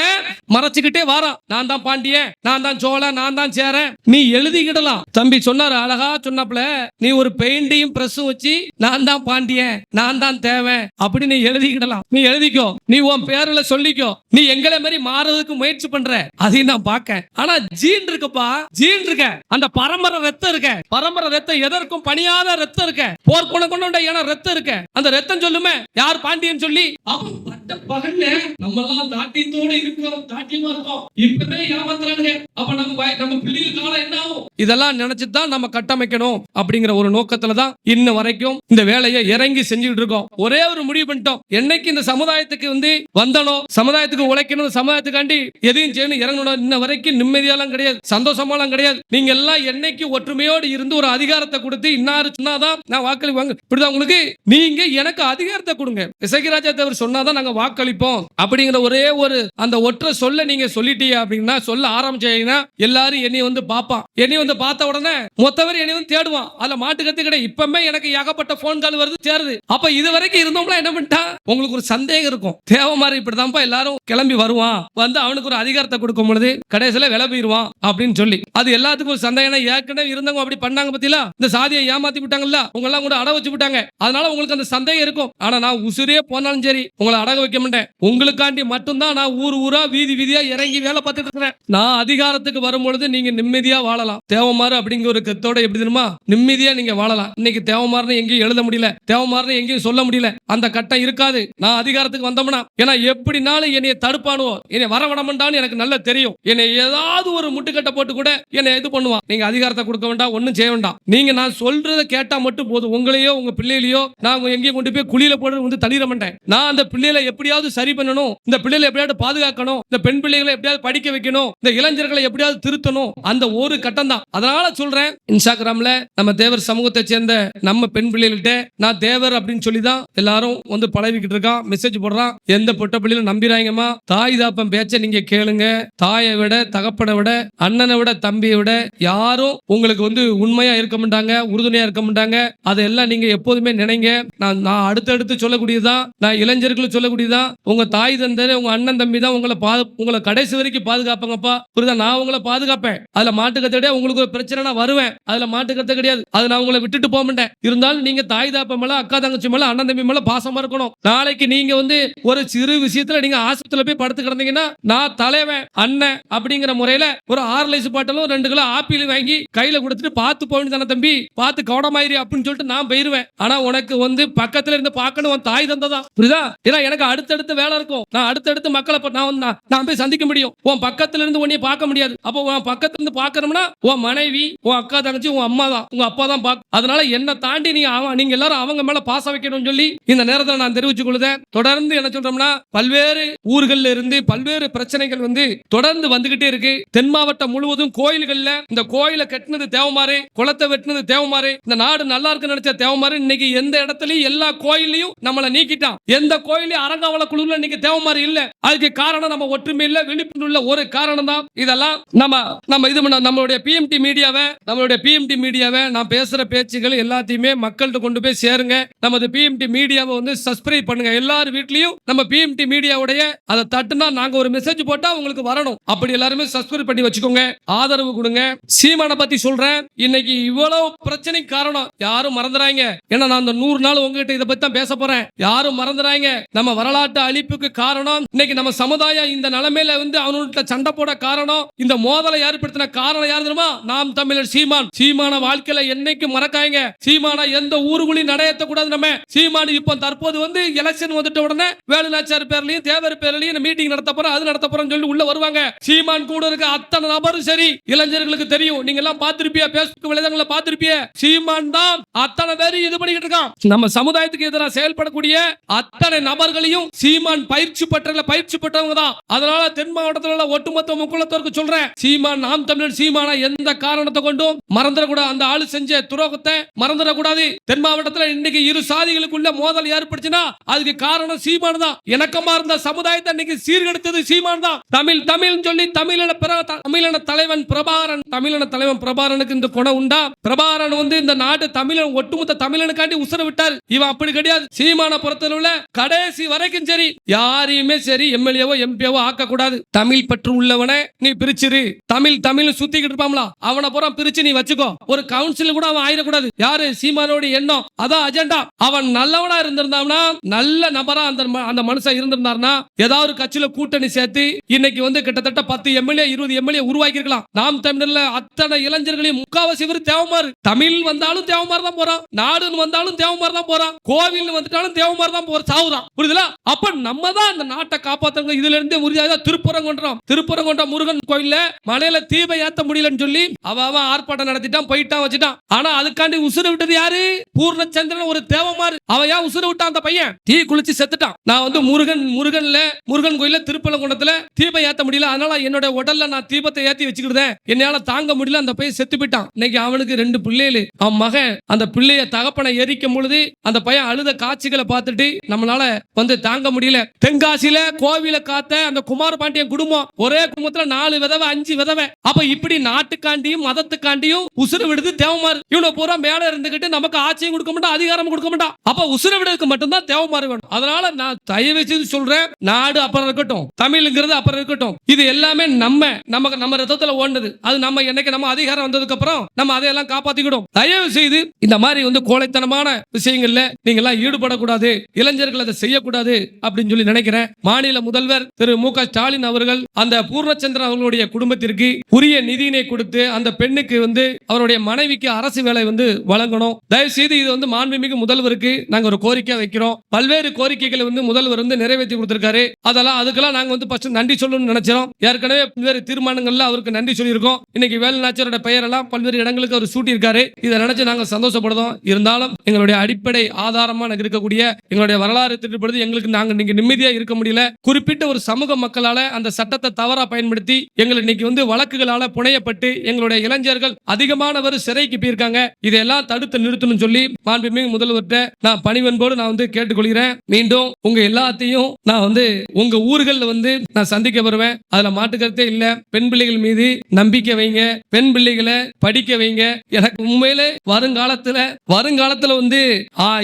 மறைச்சுக்கிட்டே வாரா. நான் தான் பாண்டியன் நான் தான் சோழ நான் தான் சேர நீ எழுதிக்கிடலாம். தம்பி சொன்னாரு அழகா சொன்னாப்ல நீ ஒரு பெயிண்டையும் பிரஸும் வச்சு நான் தான் பாண்டியன் நான் தான் தேவை அப்படி நீ எழுதிக்கிடலாம். நீ எழுதிக்கோ. நீ உன் பேர்ல சொல்லிக்கோ. நீ எங்களை மாதிரி மாறதுக்கு முயற்சி பண்ற அதையும் நான் பார்க்க ஆனா ஜீன் இருக்குப்பா ஜீன் இருக்க. அந்த பரம்பரை ரத்தம் இருக்க. பரம்பரை ரத்தம் எதற்கும் பணியாத ரத்தம் இருக்க. போர் கொண்டு கொண்டு ஏன்னா ரத்தம் இருக்க. அந்த ரத்தம் சொல்லுமே யார் பாண்டியன் சொல்லி? அவன் பட்ட பகல்ல நம்ம எல்லாம் தாட்டியத்தோட இருக்கிறோம் தாட்டியமா இருக்கோம். இப்பவே ஏமாத்துறானுங்க அப்ப நம்ம நம்ம பிள்ளைகளுக்கான என்ன இதெல்லாம் நினைச்சு தான் நம்ம கட்டமைக்கணும் அப்படிங்கிற ஒரு நோக்கத்துல தான் இன்ன வரைக்கும் இந்த வேலையை இறங்கி செஞ்சுட்டு இருக்கோம். ஒரே ஒரு முடிவு பண்ணிட்டோம். என்னைக்கு இந்த சமுதாயத்துக்கு வந்து வந்தனோ சமுதாயத்துக்கு உழைக்கணும் சமுதாயத்துக்காண்டி எதையும் செய்யணும் இறங்கணும் இன்ன வரைக்கும் நிம்மதியெல்லாம் கிடையாது சந்தோஷமாலாம் கிடையாது. நீங்க எல்லாம் என்னைக்கு ஒற்றுமையோடு இருந்து ஒரு அதிகாரத்தை கொடுத்து இன்னாரு சொன்னாதான் நான் வாக்களிப்பாங்க இப்படிதான் உங்களுக்கு நீங்க எனக்கு அதிகாரத்தை கொடுங்க. இசைக்கராஜா தேவர் சொன்னாதான் நாங்க வாக்களிப்போம். அப்படிங்கிற ஒரே ஒரு அந்த ஒற்றை சொல்ல நீங்க சொல்லிட்டீங்க அப்படின்னா சொல்ல ஆரம்பிச்சீங்கன்னா எல்லாரும் என்னை வந்து பார்ப்பான். என்னை வந்து பார்த்த உடனே மொத்தவர் என்னை வந்து தேடுவான். அதுல மாட்டு கத்து கிடையாது. இப்பமே எனக்கு ஏகப்பட்ட போன் கால் வருது சேருது. அப்ப இது வரைக்கும் இருந்தோம்னா என்ன பண்ணிட்டா? உங்களுக்கு ஒரு சந்தேகம் இருக்கும். தேவை மாதிரி இப்படிதான்ப்பா எல்லாரும் கிளம்பி வருவான். வந்து அவனுக்கு ஒரு அதிகாரத்தை கொடுக்கும் பொழுது கடைசியில விளம்பிடுவான் அப்படின்னு சொல்லி. அது எல்லாத்துக்கும் ஒரு சந்தேகம். ஏற்கனவே இருந்தவங்க அப்படி பண்ணாங்க பத்தியா இந்த சாதியை ஏமாத்தி விட்டாங்கல்ல உங்க எல்லாம் கூட அட வச்சு விட்டாங்க அதனால உங்களுக்கு அந்த சந்தேகம் இருக்கும். ஆனா நான் உசுரே போனாலும் சரி உங்களை அடக வைக்க மாட்டேன். உங்களுக்காண்டி மட்டும்தான் நான் ஊர் ஊரா வீதி வீதியா இறங்கி வேலை பார்த்துட்டு இருக்கிறேன். நான் அதிகாரத்துக்கு வரும்பொழுது நீங்க நிம்மதியா வாழலாம். தேவமாறு அப்படிங்கிற ஒரு கத்தோட எப்படி தெரியுமா? நிம்மதியா நீங்க வாழலாம். இன்னைக்கு தேவமாறுன்னு எங்கேயும் எழுத முடியல. தேவமாறுன்னு எங்கேயும் சொல்ல முடியல. அந்த கட்டம் இருக்காது. நான் அதிகாரத்துக்கு வந்தோம்னா ஏன்னா எப்படினாலும் என்னைய தடுப்பானுவோ. என்னை வர எனக்கு நல்லா தெரியும். என்னை ஏதாவது ஒரு முட்டுக்கட்டை போட்டு கூட என்னை இது பண்ணுவான். நீங்க அதிகாரத்தை கொடுக்க வேண்டாம் ஒன்றும் செய்ய வேண்டாம். நீங்க நான் சொல்றதை கேட்டா மட்டும் போதும். உங்களையோ உங்க பிள்ளைகளையோ நான் எங்கேயும் கொண்டு போய் குழியில போட்டு வந்து தள்ளிட மாட்டேன். நான் அந்த பிள்ளைகளை எப்படியாவது சரி பண்ணணும். இந்த பிள்ளைகளை எப்படியாவது பாதுகாக்கணும். இந்த பெண் பிள்ளைகளை எப்படியாவது படிக்க வைக்கணும். இந்த இளைஞர்களை எப்படியாவது திருத்தணும். அந்த ஒரு கட்டம் தான். அதனால சொல்றேன் இன்ஸ்டாகிராம்ல நம்ம தேவர் சமூகத்தை சேர்ந்த நம்ம பெண் பிள்ளைகள்கிட்ட நான் தேவர் அப்படின்னு சொல்லி தான் எல்லாரும் வந்து பழகிக்கிட்டு இருக்கான் மெசேஜ் போடுறான். எந்த பொட்ட பிள்ளைகளும் நம்பிறாங்கம்மா தாய் தாப்பம் பேச்ச நீங்க கேளுங்க. தாயை விட தகப்பனை விட அண்ணனை விட தம்பியை விட யாரும் உங்களுக்கு வந்து உண்மையா இருக்க மாட்டாங்க உறுதுணையா இருக்க மாட்டாங்க. அதெல்லாம் நீங்க எப்போதுமே நினைங்க. நான் நான் அடுத்தடுத்து சொல்லக்கூடியதுதான். நான் இளைஞர்களுக்கு சொல்லக்கூடியதான் உங்க தாய் தந்தர் உங்க அண்ணன் தம்பி தான் உங்களை உங்களை கடைசி வரைக்கும் பாதுகாப்பாங்கப்பா. புரியுதா? நான் உங்களை பாதுகாப்பேன். அதுல மாட்டுக்கத்தை விட உங்களுக்கு ஒரு பிரச்சனை நான் வருவேன். அதுல மாட்டுக்கிறது கிடையாது. அது நான் உங்களை விட்டுட்டு போக மாட்டேன். இருந்தாலும் நீங்க தாய் தாப்ப மேல அக்கா தங்கச்சி மேல அண்ணன் தம்பி மேல பாசமா இருக்கணும். நாளைக்கு நீங்க வந்து ஒரு சிறு விஷயத்துல நீங்க ஆஸ்பத்திரியில போய் படுத்து கிடந்தீங்கன்னா நான் தலைவன் அண்ணன் அப்படிங்கிற முறையில ஒரு ஆறு லைஸ் பாட்டலும் ரெண்டு கிலோ ஆப்பிள் வாங்கி கையில கொடுத்துட்டு பார்த்து போய் தானே தம்பி. பார்த்து கவனமாயிரு அப்படின்னு சொல்லிட்டு நான் போயிருவேன். ஆனா உனக்கு வந்து பக்கத்துல இருந்து பார்க்கணும் உன் தாய் தந்ததான். புரியுதா? ஏன்னா எனக்கு அடுத்தடுத்து வேலை இருக்கும். நான் அடுத்தடுத்து மக்களை நான் நான் போய் சந்திக்க முடியும். உன் பக்கத்துல இருந்து உன்னைய பார்க்க முடியாது. அப்போ உன் பக்கத்துல இருந்து பாக்கணும்னா உன் மனைவி உன் அக்கா தங்கச்சி உன் அம்மா தான். உங்க அப்பா தான் பார்க்க அதனால என்ன தாண்டி நீ அவன் நீங்க எல்லாரும் அவங்க மேல பாசம் வைக்கணும்னு சொல்லி இந்த நேரத்தில் நான் தெரிவிச்சு கொள்ளுதேன் தொடர்ந்து என்ன சொல்றோம்னா பல்வேறு ஊர்கள்ல இருந்து பல்வேறு பிரச்சனைகள் வந்து தொடர்ந்து வந்துகிட்டே இருக்கு. தென் மாவட்டம் முழுவதும் கோயில்கள்ல இந்த கோயிலை கட்டினது தேவமாறு குளத்தை வெட்டினது தேவமாறு இந்த நாடு நல்லா இருக்கு நினைச்ச தேவமாறு இன்னைக்கு எந்த இடத்துலயும் எல்லா கோயிலையும் நம்மள நீக்கிட்டான். எந்த கோயிலையும் அரங்காவள குழுல இன்னைக்கு தேவமாறு இல்ல. அதுக்கு காரணம் நம்ம ஒற்றுமை இல்ல விழிப்புணர்வு ஒரு காரணம் தான் இதெல்லாம் நம்ம நம்ம இது பண்ண நம்மளுடைய பிஎம்டி மீடியாவை நம்மளுடைய பிஎம்டி மீடியாவை நான் பேசுற பேச்சுகள் எல்லாத்தையுமே மக்கள்கிட்ட கொண்டு போய் சேருங்க. நமது பிஎம்டி மீடியாவை வந்து சப்ஸ்கிரைப் பண்ணுங்க. எல்லார் வீட்லயும் நம்ம பிஎம்டி மீடியாவுடைய அதை தட்டுனா நாங்க ஒரு மெசேஜ் போட்டால் உங்களுக்கு வரணும். அப்படி எல்லாருமே சப்ஸ்கிரைப் பண்ணி வச்சுக்கோங்க. ஆதரவு கொடுங்க. சீமானை பத்தி சொல்றேன். இன்னைக்கு இவ்வளவு பிரச்சனை காரணம். யாரும் மறந்துறாங்க. ஏன்னா நான் அந்த நூறு நாள் உங்ககிட்ட இதை பற்றி தான் பேச போகிறேன் யாரும் மறந்துறாங்க. நம்ம வரலாற்று அழிப்புக்கு காரணம். இன்னைக்கு நம்ம சமுதாயம் இந்த நிலைமையில வந்து அவனுடைய சண்டை போட காரணம். இந்த மோதலை ஏற்படுத்தின காரணம் யார் தெரியுமா? நாம் தமிழர் சீமான். சீமான வாழ்க்கையில என்னைக்கு மறக்காங்க சீமான எந்த ஊருக்குள்ளயும் நடையத்த கூடாது நம்ம. சீமான் இப்போ தற்போது வந்து எலெக்ஷன் வந்துட்ட உடனே வேலுநாச்சார் பேர்லயும் தேவர் பேர்லயும் மீட்டிங் நடத்த போறோம் அது நடத்த போறோம் சொல்லி உள்ள வருவாங்க. சீமான் கூட இருக்க அத்தனை நபரும் சரி. இளைஞர்களுக்கு தெரியும். நீங்க எல்லாம் பார்த்திருப்பிய? பேஸ்புக் விளையாடங்களை பார்த்திருப்பிய? சீமான் தான் அத்தனை பேரும் இது பண்ணிக்கிட்டு இருக்கான். நம்ம சமுதாயத்துக்கு எதிராக செயல்படக்கூடிய அத்தனை நபர்களையும் சீமான் பயிற்சி பெற்ற பயிற்சி பெற்றவங்க தான். அதனால தென் மாவட்டத்தில் உள்ள ஒட்டுமொத்த முக்குளத்தோருக்கு சொல்றேன். சீமான் நாம் தமிழர் சீமான எந்த காரணத்தை கொண்டும் மறந்துடக்கூடாது அந்த ஆளு செஞ்ச துரோகத்தை மறந்துடக்கூடாது. தென் மாவட்டத்தில் இன்னைக்கு இரு சாதிகளுக்குள்ள மோதல் ஏற்பட்டுச்சுன்னா அதுக்கு காரணம் சீமான் தான். இணக்கமா இருந்த சமுதாயத்தை இன்னைக்கு சீர்கெடுத்தது சீமான் தான். தமிழ் தமிழ் சொல்லி தமிழன பிற- தமிழன தலைவன் பிரபாரன் தமிழன தலைவன் பிரபாரனுக்கு இந்த குணம் உண்டா? பிரபாரன் வந்து இந்த நாட்டு தமிழன் ஒட்டுமொத்த தமிழனுக்காண்டி உசுர விட்டார். இவன் அப்படி கிடையாது. சீமான பொறுத்தளவுல கடைசி வரைக்கும் சரி. யாரையுமே சரி எம்எல்ஏவோ எம்பிஓவோ ஆக்க கூடாது தமிழ் பற்று உள்ளவனை நீ பிரிச்சிரு. தமிழ் தமிழ் சுத்திக்கிட்டு இருப்பாங்களா அவனை புறம் பிரிச்சு நீ வச்சுக்கோ. ஒரு கவுன்சில் கூட அவன் ஆயிடக்கூடாது. யாரு? சீமானோட எண்ணம். அதான் அஜெண்டா அவன் நல்லவனா இருந்திருந்தான்னா நல்ல நபரா அந்த அந்த மனுஷன் இருந்திருந்தாருன்னா ஏதாவது ஒரு கட்சியில கூட்டணி சேர்த்து இன்னைக்கு வந்து கிட்டத்தட்ட பத்து எம்எல்ஏ இருபது எம்எல்ஏ உருவாக்கி இருக்கலாம் நாம் தமிழர்ல அத்தனை இளைஞர்களையும் முக்காவாசி பேர் தேவமாறு தமிழ் வந்தாலும் தேவமாறு தான் போறான். நாடுன்னு வந்தாலும் தேவமாறு தான் போறான். கோவில் வந்துட்டாலும் தேவமாறு தான் போற சாவுதான். புரியுதுல? அப்ப நம்ம தான் அந்த நாட்டை காப்பாத்துறது இதுல இருந்து உறுதியாக திருப்பரங்குன்றம். திருப்பரங்குன்றம் முருகன் கோயில்ல மலையில தீபை ஏத்த முடியலன்னு சொல்லி அவ அவன் ஆர்ப்பாட்டம் நடத்திட்டான் போயிட்டான் வச்சுட்டான். ஆனா அதுக்காண்டி உசுறு விட்டது யாரு? பூர்ணச்சந்திரன் ஒரு தேவமாறு அவன் ஏன் உசுறு விட்டான் அந்த பையன்? தீ குளிச்சு செத்துட்டான். நான் வந்து முருகன் முருகன்ல முருகன் கோயில திருப்பலங்குண்டத்துல தீபம் ஏத்த முடியல. அதனால என்னோட உடல்ல நான் தீபத்தை ஏத்தி வச்சுக்கிட்டேன் என்னால தாங்க முடியல. அந்த பையன் செத்து போயிட்டான். இன்னைக்கு அவனுக்கு ரெண்டு பிள்ளைகள். அவன் மகன் அந்த பிள்ளைய தகப்பனை எரிக்கும் பொழுது அந்த பையன் அழுத காட்சிகளை பார்த்துட்டு நம்மளால வந்து தாங்க முடியல. தென்காசியில கோவில காத்த அந்த குமார பாண்டியன் குடும்பம் ஒரே குடும்பத்துல நாலு விதவை அஞ்சு விதவை. அப்ப இப்படி நாட்டுக்காண்டியும் மதத்துக்காண்டியும் உசுறு விடுது தேவமாறு இவ்வளவு பூரா மேல இருந்துகிட்டு நமக்கு ஆட்சியும் கொடுக்க மாட்டோம் அதிகாரம் கொடுக்க மாட்டான். அப்ப உசுறு விடுறதுக்கு மட்டும்தான் தேவமாறு வேணும். அதனால நான் தயவு செய்து சொல்றேன் நாடு அப்புறம் இருக்கட்டும் தமிழ்ங்கிறது அப்புறம் இருக்கட்டும். இது எல்லாமே நம்ம நமக்கு நம்ம ரத்தத்துல ஓடுனது. அது நம்ம என்னைக்கு நம்ம அதிகாரம் வந்ததுக்கு அப்புறம் நம்ம அதையெல்லாம் காப்பாத்திக்கிடும். தயவு செய்து இந்த மாதிரி வந்து கோழைத்தனமான விஷயங்கள்ல நீங்க எல்லாம் ஈடுபடக்கூடாது இளைஞர்கள் அதை செய்யக்கூடாது அப்படின்னு சொல்லி நினைக்கிறேன். மாநில முதல்வர் திரு மு க ஸ்டாலின் அவர்கள் அந்த பூர்ணச்சந்திரன் அவர்களுடைய குடும்பத்திற்கு உரிய நிதியினை கொடுத்து அந்த பெண்ணுக்கு வந்து அவருடைய மனைவிக்கு அரசு வேலை வந்து வழங்கணும். தயவு செய்து இது வந்து மாண்புமிகு முதல்வருக்கு நாங்க ஒரு கோரிக்கை வைக்கிறோம். பல்வேறு கோரிக்கைகளை வந்து முதல்வர் வந்து நிறைவேற்றி கொடுத்திருக்காரு. அதெல்லாம் அதுக்கெல்லாம் நாங்க வந்து ஃபர்ஸ்ட் நன்றி சொல்லணும்னு நினைச்சோம் ஏற்கனவே பல்வேறு தீர்மானங்கள்ல அவருக்கு நன்றி சொல்லியிருக்கோம். இன்னைக்கு வேலுநாச்சியரோட பெயரெல்லாம் பல்வேறு இடங்களுக்கு அவர் சூட்டியிருக்காரு. இதை நினைச்சு நாங்க சந்தோஷப்படுறோம். இருந்தாலும் எங்களுடைய அடிப்படை ஆதாரமாக இருக்கக்கூடிய எங்களுடைய வரலாறு திட்டப்படுது எங்களுக்கு நாங்க நீங்க நிம்மதியா இருக்க முடியல. குறிப்பிட்ட ஒரு சமூக மக்களால அந்த சட்டத்தை தவறா பயன்படுத்தி எங்களுக்கு இன்னைக்கு வந்து வழக்குகளால புனையப்பட்டு எங்களுடைய இளைஞர்கள் அதிகமானவர் சிறைக்கு போயிருக்காங்க. இதெல்லாம் தடுத்து நிறுத்தணும் சொல்லி மாண்புமிகு முதல்வர்கிட்ட நான் பணிவன்போடு நான் வந்து கேட்டுக்கொள்கிறேன். மீண்டும் உங்க எல்லாத்தையும் நான் வந்து உங்க ஊர்களில் வந்து நான் சந்திக்க வருவேன். அதுல மாட்டுக்கிறதே இல்ல. பெண் பிள்ளைகள் மீது நம்பிக்கை வைங்க. பெண் பிள்ளைகளை படிக்க வைங்க. எனக்கு உண்மையிலே வருங்காலத்துல வருங்காலத்துல வந்து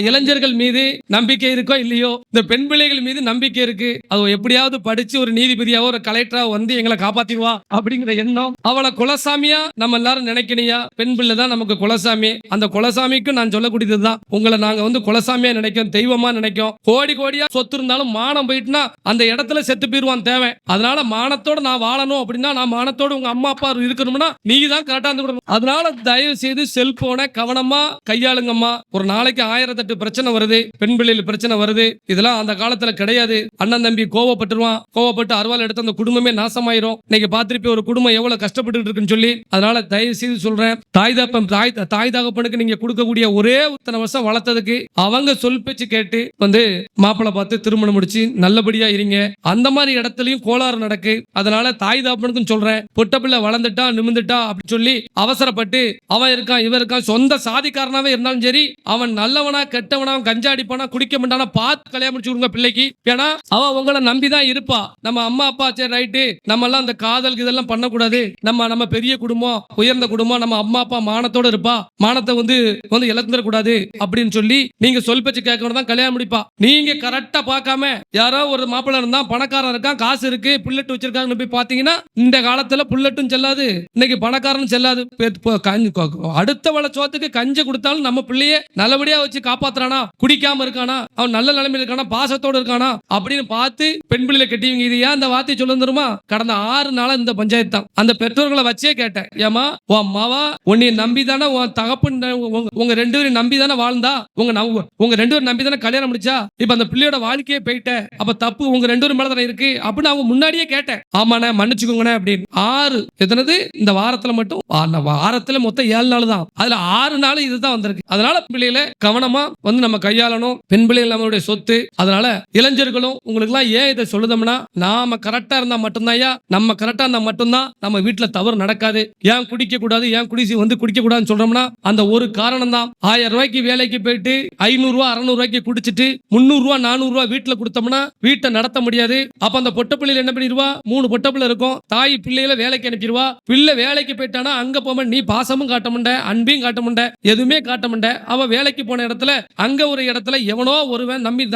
இளைஞர்கள் மீது நம்பிக்கை இருக்கோ இல்லையோ இந்த பெண் பிள்ளைகள் மீது நம்பிக்கை இருக்கு. அது எப்படியாவது படிச்சு ஒரு நீதிபதியாவோ ஒரு கலெக்டராவோ வந்து எங்களை காப்பாத்திடுவா அப்படிங்கிற எண்ணம். அவளை குலசாமியா நம்ம எல்லாரும் நினைக்கணியா? பெண் பிள்ளை தான் நமக்கு குலசாமி. அந்த குலசாமிக்கும் நான் சொல்லக்கூடியதுதான். உங்களை நாங்க வந்து குலசாமியா நினைக்கும் தெய்வமா நினைக்கும். கோடி கோடியா சொத்து இருந்தாலும் மானம் போயிட்டுனா அந்த இடத்துல செத்து போயிருவான் தேவை அதனால மானத்தோட நான் வாழணும் அப்படின்னா நான் மானத்தோட உங்க அம்மா அப்பா இருக்கணும்னா நீ தான் கரெக்டா இருந்து கொடுக்கணும். அதனால தயவு செய்து செல்போனை கவனமா கையாளுங்கம்மா. ஒரு நாளைக்கு ஆயிரத்தெட்டு பிரச்சனை வருது. பெண் பிள்ளைகள் பிரச்சனை வருது. இதெல்லாம் அந்த காலத்துல கிடையாது. அண்ணன் தம்பி கோவப்பட்டுருவான். கோவப்பட்டு அருவாள் எடுத்து அந்த குடும்பமே நாசமாயிரும். இன்னைக்கு பாத்திருப்பி ஒரு குடும்பம் எவ்வளவு கஷ்டப்பட்டு இருக்குன்னு சொல்லி அதனால தயவு செய்து சொல்றேன் தாய் தப்பம் தாய் தாய் தகப்பனுக்கு நீங்க கொடுக்கக்கூடிய ஒரே இத்தனை வருஷம் வளர்த்ததுக்கு அவங்க சொல் பேச்சு கேட்டு வந்து மாப்பிள்ளை பார்த்து திருமணம் முடிச்சு நல்லபடியா இருங்க. அந்த மாதிரி இடத்துலயும் கோளாறு நடக்கு. அதனால தாய் தகப்பனுக்கும் சொல்றேன் பொட்ட பிள்ளை வளர்ந்துட்டா நிமிந்துட்டா அப்படின்னு சொல்லி அவசரப்பட்டு அவன் இருக்கான் இவன் இருக்கான் சொந்த சாதிக்காரனாவே இருந்தாலும் சரி அவன் நல்லவனா கெட்டவனா அவன் கஞ்சா அடிப்பானா குடிக்க மாட்டானா பார்த்து கல்யாணம் முடிச்சு கொடுங்க பிள்ளைக்கு. ஏன்னா அவன் உங்களை நம்பிதான் இருப்பா. நம்ம அம்மா அப்பா சரி ரைட்டு நம்ம எல்லாம் அந்த காதல் இதெல்லாம் பண்ணக்கூடாது. நம்ம நம்ம பெரிய குடும்பம் குடும்பம் உயர்ந்த குடும்பம் நம்ம அம்மா அப்பா மானத்தோட இருப்பா. மானத்தை வந்து வந்து இழந்துட கூடாது அப்படின்னு சொல்லி நீங்க சொல் பேச்சு கேட்கணும் தான் கல்யாணம் முடிப்பா. நீங்க கரெக்டா பார்க்காம யாரோ ஒரு மாப்பிள்ளை இருந்தா பணக்காரன் இருக்கான் காசு இருக்கு புல்லட் வச்சிருக்காங்கன்னு போய் பாத்தீங்கன்னா இந்த காலத்துல புல்லட்டும் செல்லாது. இன்னைக்கு பணக்காரன் செல்லாது. பே- கஞ்சி- அடுத்த வள சோத்துக்கு கஞ்சி கொடுத்தாலும் நம்ம பிள்ளைய நல்லபடியா வச்சு காப்பாத்துறானா? குடிக்காம இருக்கானா? அவன் நல்ல நிலைமையில இருக்கானா? பாசத்தோட இருக்கானா? அப்படின்னு பார்த்து பெண் பிள்ளைல கட்டிவங்க இது ஏன் அந்த வார்த்தையை சொல்ல தருமா கடந்த ஆறு நாளா இந்த பஞ்சாயத்து தான். அந்த பெற்றோர்களை வச்சே கேட்டேன். ஏமா உன் மாவா உன்னை நம்பி தானே உன் தகப்பன் உங்க- ரெண்டு பேரும் நம்பி தானே வாழ்ந்தா? உங்க உங்க ரெண்டு பேரும் நம்பி தானே கல்யாணம் முடிச்சா? இப்ப அந்த பிள்ளையோட வாழ்க்கையே போயிட்டேன் அப்ப தப்பு உங்க ரெண்டு பேரும் மேல தானே இருக்கு? அப்படின்னு அவங்க முன்னாடியே கேட்டேன். ஆமாண்ணே மன்னிச்சுக்கோங்கண்ணே அப்படின்னு. ஆறு எத்தனது? இந்த வாரத்துல மட்டும். வாரத்துல மொத்தம் ஏழு நாள் தான். அதுல ஆறு நாள் இதுதான் வந்திருக்கு. அதனால பிள்ளைகளை கவனமா வந்து நம்ம கையாளணும். பெண் பிள்ளைகள் நம்மளுடைய சொத்து. அதனால இளைஞர்களும் உங்களுக்கு எல்லாம் ஏன் இதை சொல்லுதோம்னா நாம கரெக்டா இருந்தா மட்டும்தான் நம்ம கரெக்டா இருந்தா மட்டும்தான் நம்ம வீட்டுல தவறு நடக்காது. ஏன் குடிக்க கூடாது ஏன் குடிசி வந்து குடிக்க கூடாதுன்னு சொல்றோம்னா அந்த ஒரு காரணம் தான் ஆயிரம் ரூபாய்க்கு வேலைக்கு போயிட்டு ஐநூறு ரூபா அறுநூறு ரூபாய்க்கு குடிச்சிட்டு முந்நூறு ரூபா நானூறு ரூபா வீட்டுல கொடுத்தோம்னா வீட்டை நடத்த முடியாது. அப்ப அந்த பொட்ட பிள்ளையில என்ன பண்ணிடுவா மூணு பொட்ட பிள்ளை இருக்கும். தாய் பிள்ளையில வேலைக்கு அனுப்பிடுவா பிள்ளை வேலைக்கு போயிட்டானா அங்க போம நீ பாசமும் காட்ட மாட்ட அன்பையும் காட்ட மாட்ட எதுவுமே காட்ட மாட்ட. அவ வேலைக்கு போன இடத்துல அங்க ஒரு இடத்துல எவனோ ஒருவன் நம்பி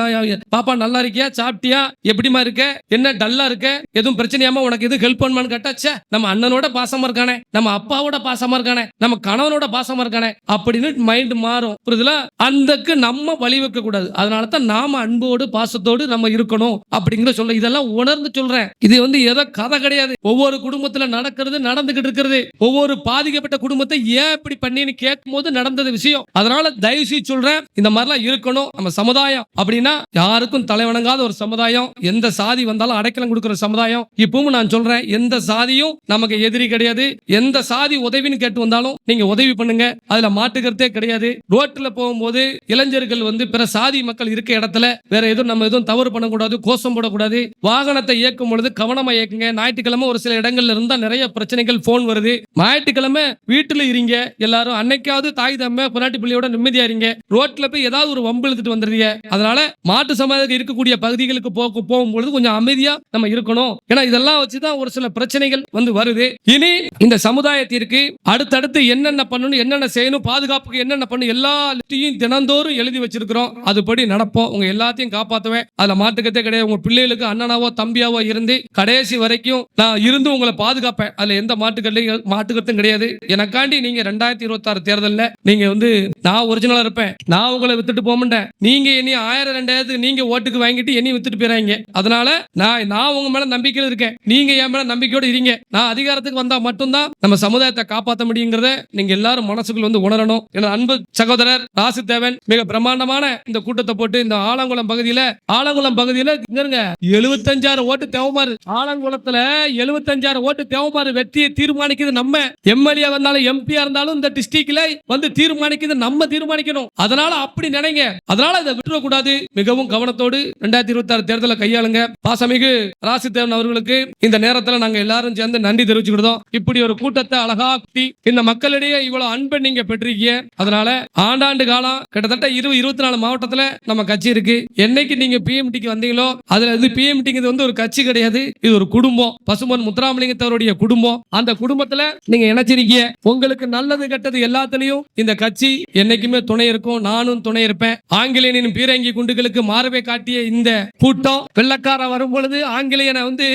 பாப்பா நல்லா இருக்கியா? சாப்பிட்டியா? எப்படிமா இருக்க? என்ன டல்லா இருக்க? எதுவும் பிரச்சனையாம உனக்கு எதுவும் ஹெல்ப் பண்ணுமான்னு கேட்டாச்சே நம்ம அண்ணனோட பாசமா இருக்கானே. நம்ம அப்பாவோட பாசமா இருக்கானே நம்ம கணவனோட பாசமா இருக்கானே அப்படின்னு மைண்ட் மாறும். புரியுதுல? அந்தக்கு நம்ம வழி வைக்க கூடாது அதனால தான் நாம அன்போடு பாசத்தோடு நம்ம இருக்கணும் அப்படிங்கிற சொல்ல இதெல்லாம் உணர்ந்து சொல்றேன். இது வந்து ஏதோ கதை கிடையாது. ஒவ்வொரு குடும்பத்துல நடக்கிறது நடந்துகிட்டு இருக்கிறது. ஒவ்வொரு பாதிக்கப்பட்ட குடும்பத்தை ஏன் இப்படி பண்ணின்னு கேட்கும் போது நடந்தது விஷயம். அதனால தயவு செய்து சொல்றேன் இந்த மாதிரிலாம் இருக்கணும். நம்ம சமுதாயம் அப்படின்னா யாருக்கும் தலைவணங்காத ஒரு சமுதாயம். எந்த சாதி வந்தாலும் அடைக்கலம் கொடுக்கிற சமுதாயம். இப்பவும் நான் சொல்றேன் எந்த சாதியும் நமக்கு எதிரி கிடையாது. எந்த சாதி உதவின்னு கேட்டு வந்தாலும் நீங்க உதவி பண்ணுங்க. அதுல மாட்டுக்கிறதே கிடையாது. ரோட்ல போகும்போது இளைஞர்கள் வந்து பிற சாதி மக்கள் இருக்க இடத்துல வேற எதுவும் நம்ம எதுவும் தவறு பண்ணக்கூடாது கோஷம் போடக்கூடாது. வாகனத்தை இயக்கும் பொழுது கவனமா இயக்குங்க. ஞாயிற்றுக்கிழமை ஒரு சில இடங்கள்ல இருந்தா நிறைய பிரச்சனைகள் போன் வருது. ஞாயிற்றுக்கிழமை வீட்டுல இருங்க. எல்லாரும் அன்னைக்காவது தாய் தம்ம பொன்னாட்டி பிள்ளையோட நிம்மதியா இருங்க. ரோட்ல போய் ஏதாவது ஒரு வம்பு இழுத்துட்டு வந்துடுறீங்க. அதனால மாட்டு சமுதாயம் இருக்கக்கூடிய பகுதிகளுக்கு போக போகும்பொழுது கொஞ்சம் அமைதியா நம்ம இருக்கணும். ஏன்னா இதெல்லாம் வச்சுதான் ஒரு சில பிரச்சனைகள் வந்து வருது. இனி இந்த சமுதாயத்திற்கு அடுத்தடுத்து என்னென்ன பண்ணணும் என்னென்ன செய்யணும் பாதுகாப்புக்கு என்னென்ன பண்ணணும் எல்லா லிஸ்டையும் தினந்தோறும் எழுதி வச்சிருக்கிறோம். அதுபடி நடப்போம். உங்க எல்லாத்தையும் காப்பாத்துவேன். அதுல மாட்டுக்கத்தே கிடையாது. உங்க பிள்ளைகளுக்கு அண்ணனாவோ தம்பியாவோ இருந்து கடைசி வரைக்கும் நான் இருந்து உங்களை பாதுகாப்பேன். அதுல எந்த மாட்டுக்கல்லையும் மாட்டுக்கத்தும் கிடையாது. எனக்காண்டி நீங்க ரெண்டாயிரத்தி இருபத்தி ஆறு தேர்தலில் நீங்க வந்து நான் ஒரிஜினலா இருப்பேன். நான் உங்களை வித்துட்டு போக மாட்டேன் நீங்க இனி ஆயிரம் ரெண்டாயிரத்துக்கு நீங்க ஓட்டுக்கு வாங்கிட்டு என்னையும் வித்துட்டு போயிறாங்க. அதனால நான் நான் உங்க மேல நம்பிக்கையில் இருக்கேன். நீங்க என் மேல நம்பிக்கையோட இருங்க. நான் அதிகாரத்துக்கு வந்தா மட்டும்தான் நம்ம சமுதாயத்தை காப்பாற்ற முடியுங்கிறத நீங்க எல்லாரும் மனசுக்குள்ள வந்து உணரணும். எனது அன்பு சகோதரர் ராசுதேவன் மிக பிரம்மாண்டமான இந்த கூட்டத்தை போட்டு இந்த ஆலங்குளம் பகுதியில ஆலங்குளம் பகுதியில இங்க எழுபத்தஞ்சாயிரம் ஓட்டு தேவமாறு. ஆலங்குளத்துல எழுபத்தஞ்சாயிரம் ஓட்டு தேவமாறு வெற்றியை தீர்மானிக்குது நம்ம. எம்எல்ஏ வந்தாலும் எம்பியா இருந்தாலும் இந்த டிஸ்ட்ரிக்ட்ல வந்து தீர்மானிக்குது நம்ம தீர்மானிக்கணும். அதனால அப்படி நினைங்க. அதனால இதை விட்டுற கூடாது மிகவும் கவனத்தோடு ரெண்டாயிரத்தி இருபத்தி ஆறு தேர்தலை கையாளுங்க. பாசமிகு ராசிதேவன் அவர்களுக்கு இந்த நேரத்துல நாங்க எல்லாரும் சேர்ந்து நன்றி தெரிவிச்சுக்கிட்டோம் இப்படி ஒரு கூட்டத்தை அழகா கூட்டி இந்த மக்களிடையே இவ்வளவு அன்பை நீங்க பெற்றிருக்கீங்க. அதனால ஆண்டாண்டு காலம் கிட்டத்தட்ட இருபது இருபத்தி நாலு மாவட்டத்துல நம்ம கட்சி இருக்கு. என்னைக்கு நீங்க பிஎம்டிக்கு வந்தீங்களோ அதுல இருந்து பிஎம்டிங்கிறது வந்து ஒரு கட்சி கிடையாது. இது ஒரு குடும்பம். பசுமன் முத்துராமலிங்கத்தவருடைய குடும்பம். அந்த குடும்பத்துல நீங்க இணைச்சிருக்கீங்க. உங்களுக்கு நல்லது கெட்டது எல்லாத்துலயும் இந்த கட்சி என்னைக்குமே துணை இருக்கும். நானும் துணை இருப்பேன். ஆங்கிலேயனின் பீரங்கி குண்டுகளுக்கு மாறவே காட்டிய இந்த கூட்டம் வெள்ளக்காரன் வரும் பொழுது ஆங்கிலேயனை வந்து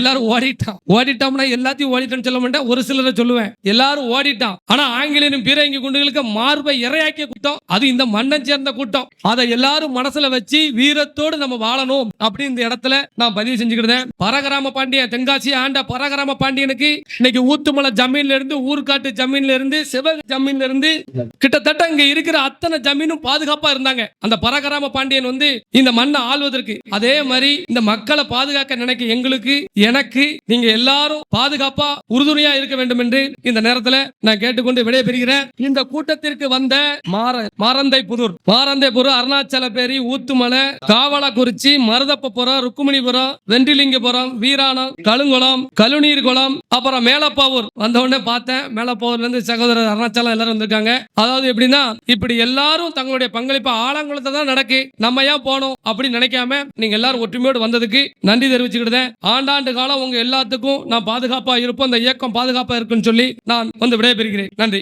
எல்லாரும் ஓடிட்டான். ஓடிட்டோம்னா எல்லாத்தையும் ஓடிட்டோம்னு சொல்ல மாட்டேன். ஒரு சிலரை சொல்லுவேன். எல்லாரும் ஓடிட்டான். ஆனா ஆங்கிலேயனும் பீரங்கி குண்டுகளுக்கு மார்பை இரையாக்கிய கூட்டம் அது இந்த மண்ணன் சேர்ந்த கூட்டம். அதை எல்லாரும் மனசுல வச்சு வீரத்தோடு நம்ம வாழணும் அப்படின்னு இந்த இடத்துல நான் பதிவு செஞ்சுக்கிட்டேன். பரகராம பாண்டியன் தென்காசி ஆண்ட பரகராம பாண்டியனுக்கு இன்னைக்கு ஊத்துமலை ஜமீன்ல இருந்து ஊர்காட்டு ஜமீன்ல இருந்து சிவக ஜமீன்ல இருந்து கிட்டத்தட்ட இங்க இருக்கிற அத்தனை ஜமீனும் பாதுகாப்பா இருந்தாங்க. அந்த பரகராம பாண்டியன் வந்து இந்த மண்ணை ஆள்வதற்கு. அதே மாதிரி இந்த மக்களை பாதுகாக்க நினைக்க எங்களுக்கு எனக்கு நீங்க எல்லாரும் பாதுகாப்பா உறுதுணையா இருக்க வேண்டும் என்று இந்த நேரத்தில் நான் கேட்டுக்கொண்டு விடைபெறுகிறேன். இந்த கூட்டத்திற்கு வந்த மாற மாரந்தை புதூர். மாரந்தை புதூர் அருணாச்சல பேரி ஊத்துமலை காவலக்குறிச்சி மருதப்பபுரம் ருக்குமணிபுரம் வெண்டிலிங்கபுரம் வீராணம் கழுங்குளம் கழுநீர் குளம் அப்புறம் மேலப்பாவூர். வந்த உடனே பார்த்தேன் மேலப்பாவூர்ல இருந்து சகோதரர் அருணாச்சலம் எல்லாரும் வந்திருக்காங்க. அதாவது எப்படின்னா இப்படி எல்லாரும் தங்களுடைய பங்களிப்பு ஆலங்குளத்தை தான் நடக்கு. நம்ம ஏன் போனோம் அப்படின்னு நினைக்காம நீங்க எல்லாரும் ஒற்றுமையோடு வந்ததுக்கு நன்றி தெரிவிச்சுக்கிட்டேன் ஆண்டாண்டு காலம் உங்க எல்லாத்துக்கும் நான் பாதுகாப்பா இருப்போம். இந்த இயக்கம் பாதுகாப்பாக இருக்குன்னு சொல்லி நான் வந்து விடைபெறுகிறேன். நன்றி.